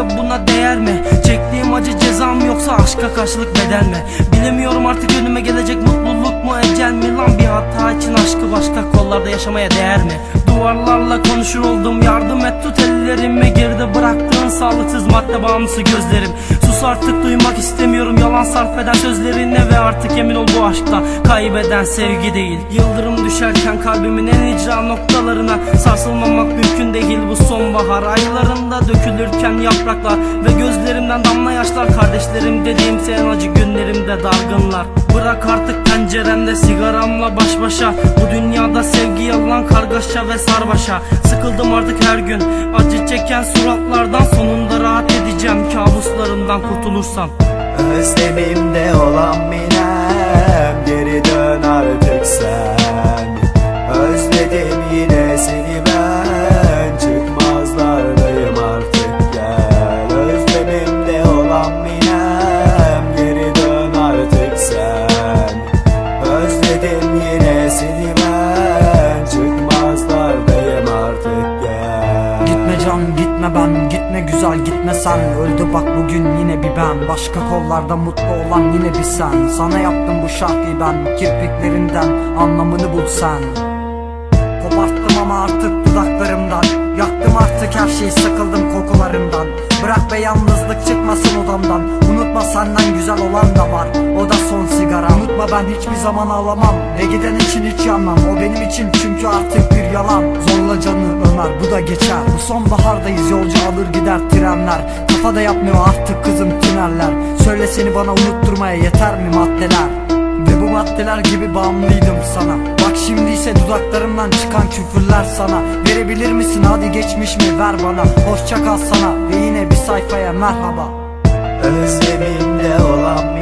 bile buna değer mi? Çektiğim acı cezam yoksa aşka karşılık bedel mi? Bilemiyorum artık önüme gelecek mutluluk mu ecel mi lan Bir hata için aşkı başka kollarda yaşamaya değer mi? Duvarlarla konuşur oldum yardım et tut ellerimi Geride bıraktığın sağlıksız madde bağımlısı gözlerim Sus artık duymak istemiyorum yalan sarf eden sözlerine Ve artık emin ol bu aşkta kaybeden sevgi değil. Yıldırım düşerken kalbimin en icra noktalarına Sarsılmamak mümkün değil bu sonbahar. Aylarında Dökülürken yapraklar ve gözlerimden damla yaşlar. Kardeşlerim dediğim senin acı günlerimde dargınlar. Bırak artık penceremde sigaramla baş başa. Bu dünyada sevgi yalan kargaşa ve sarbaşa. Sıkıldım artık her gün acı çeken suratlardan Sonunda rahat edeceğim. Kabuslarımdan kurtulursam Özlemimde olan minem ben gitme güzel gitme sen. Öldü bak bugün yine bir ben. Başka kollarda mutlu olan yine bir sen. Sana yaptım bu şarkıyı ben Kirpiklerinden anlamını bul sen. Koparttım ama artık dudaklarımdan. Yaktım artık her şeyi sıkıldım kokularımdan. Bırak be yalnızlık çıkmasın odamdan Unutma senden güzel olan da var. O da son sigara. Unutma ben hiçbir zaman ağlamam. Ve giden için hiç yanmam. O benim için çünkü artık bir yalan. Zorla canı Ömer bu da geçer. Bu sonbahardayız yolcu alır gider trenler. Kafada yapmıyor artık kızım tüneller Söyle seni bana unutturmaya yeter mi maddeler? Ve bu maddeler gibi bağımlıydım sana. Bak şimdi ise dudaklarımdan çıkan küfürler sana. Verebilir misin? Hadi geçmiş mi? Ver bana. Hoşça kal sana. Ve yine bir sayfaya merhaba Özlemimde olan